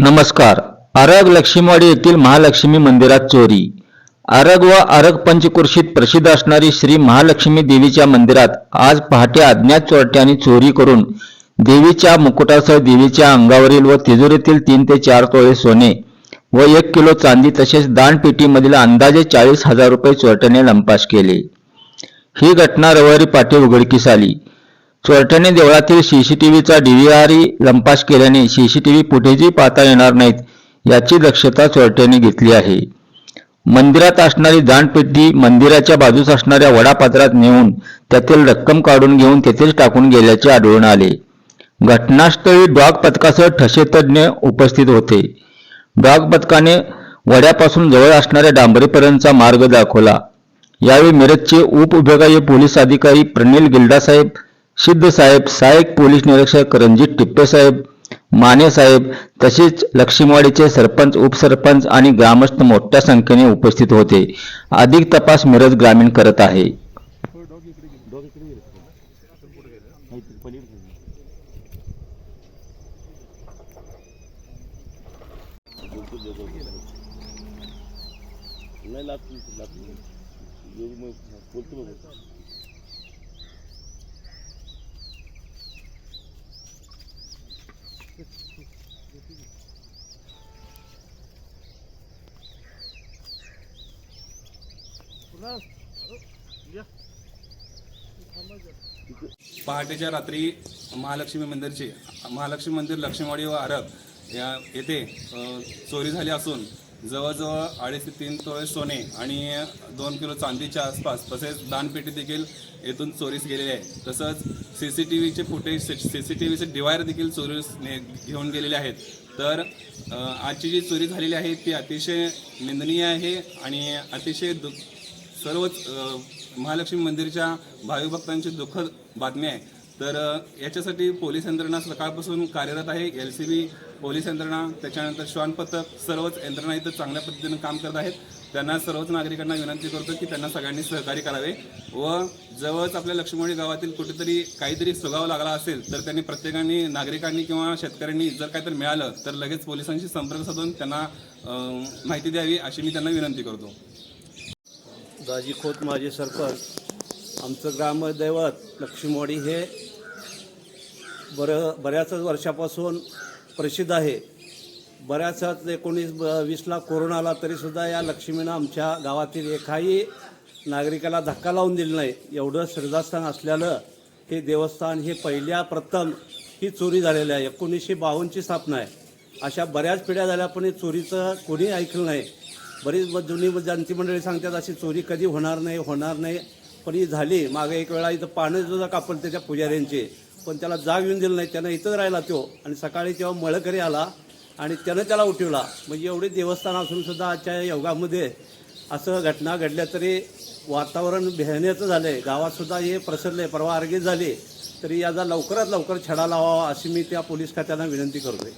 नमस्कार. आरग लक्ष्मीवाडी येथील महालक्ष्मी मंदिरात चोरी. आरग व आरग पंचकुर्शीत प्रसिद्ध असणारी श्री महालक्ष्मी देवीच्या मंदिरात आज पहाटे अज्ञात चोरट्यांनी चोरी करून देवीच्या मुकुटासह देवीच्या अंगावरील व तिजोरीतील तीन ते चार तोळे सोने व एक किलो चांदी तसेच दानपेटीमधील अंदाजे चाळीस हजार रुपये चोरट्याने लंपास केले. ही घटना रविवारी पाठी उघडकीस आली. चोरट्याने देवळातील सीसीटीव्हीचा डीव्हीआरही लंपास केल्याने सीसीटीव्ही फुटेजही पाहता येणार नाहीत याची दक्षता चोरट्याने घेतली आहे. मंदिरात असणारी दानपेटी मंदिराच्या बाजूस असणाऱ्या वडापात्रात नेऊन त्यातील रक्कम काढून घेऊन तेथेच टाकून गेल्याचे आढळून आले. घटनास्थळी डॉग पथकासह ठसेतज्ञ उपस्थित होते. डॉग पथकाने वड्यापासून जवळ असणाऱ्या डांबरेपर्यंतचा मार्ग दाखवला. यावेळी मिरजचे उपविभागीय पोलीस अधिकारी प्रनिल गिल्डासाहेब सिद्ध साहेब सहाय्यक पोलीस निरीक्षक रणजित टिप्पे साहेब माने साहेब तसेच लक्ष्मीवाडीचे सरपंच उपसरपंच आणि ग्रामस्थ मोठ्या संख्येने उपस्थित होते. अधिक तपास मिरज ग्रामीण करत आहे. नाही पहाटेच्या रात्री महालक्ष्मी मंदिरची महालक्ष्मी मंदिर लक्ष्मीवाडी व आरब या येथे चोरी झाली असून जवळजवळ अडीच ते तीन तोळे सोने आणि दोन किलो चांदीच्या आसपास तसेच दानपेटी देखील येथून चोरीस गेलेली आहे तसंच सी सी टी व्हीचे फुटेज सी सी टी व्हीचे डिवायर देखील चोरीस ने घेऊन गेलेले आहेत. तर आजची जी चोरी झालेली आहे ती अतिशय निंदनीय आहे आणि अतिशय दु सर्वच महालक्ष्मी मंदिरच्या भाविक भक्तांची दुःखद बातमी आहे. तर याच्यासाठी पोलीस यंत्रणा सकाळपासून कार्यरत आहे. एल सी बी पोलीस यंत्रणा त्याच्यानंतर श्वान पथक सर्वच यंत्रणा इथं चांगल्या पद्धतीनं काम करत आहेत. त्यांना सर्वच नागरिकांना विनंती करतो की त्यांना सगळ्यांनी सहकार्य करावे व जवळच आपल्या लक्ष्मणी गावातील कुठेतरी काहीतरी सुगाव लागला असेल तर त्यांनी प्रत्येकाने नागरिकांनी किंवा शेतकऱ्यांनी जर काहीतरी मिळालं तर लगेच पोलिसांशी संपर्क साधून त्यांना माहिती द्यावी अशी मी त्यांना विनंती करतो. दाजी खोत माझे सरपंच. आमचं ग्रामदैवत लक्ष्मीवाडी हे बरं बऱ्याच वर्षापासून प्रसिद्ध आहे. बऱ्याचच एकोणीस ब- वीसला कोरोना आला तरीसुद्धा या लक्ष्मीनं आमच्या गावातील एकाही नागरिकाला धक्का लावून दिला नाही. एवढं श्रद्धास्थान असल्यानं हे देवस्थान हे पहिल्या प्रथम ही चोरी झालेली आहे. एकोणीसशे बावन्नची स्थापना आहे. अशा बऱ्याच पिढ्या झाल्या पण हे चोरीचं कोणी ऐकलं नाही. बरीच जुनी जनती मंडळी सांगतात अशी चोरी कधी होणार नाही होणार नाही. पण ही झाली. मागे एक वेळा इथं पानं सुद्धा कापलं त्याच्या पुजाऱ्यांचे. पण त्याला जाग येऊन दिलं नाही. त्यानं इथंच राहिला तो. आणि सकाळी तेव्हा मळकरी आला आणि त्यानं त्याला उठवला. म्हणजे एवढे देवस्थान असून सुद्धा आजच्या योगामध्ये असं घटना घडल्या तरी वातावरण भेहण्याचं झालं आहे गावात सुद्धा हे प्रसरले परवा अर्गे झाले. तरी याचा लवकरात लवकर छडा लावावा अशी मी त्या पोलीस खात्याला विनंती करतोय.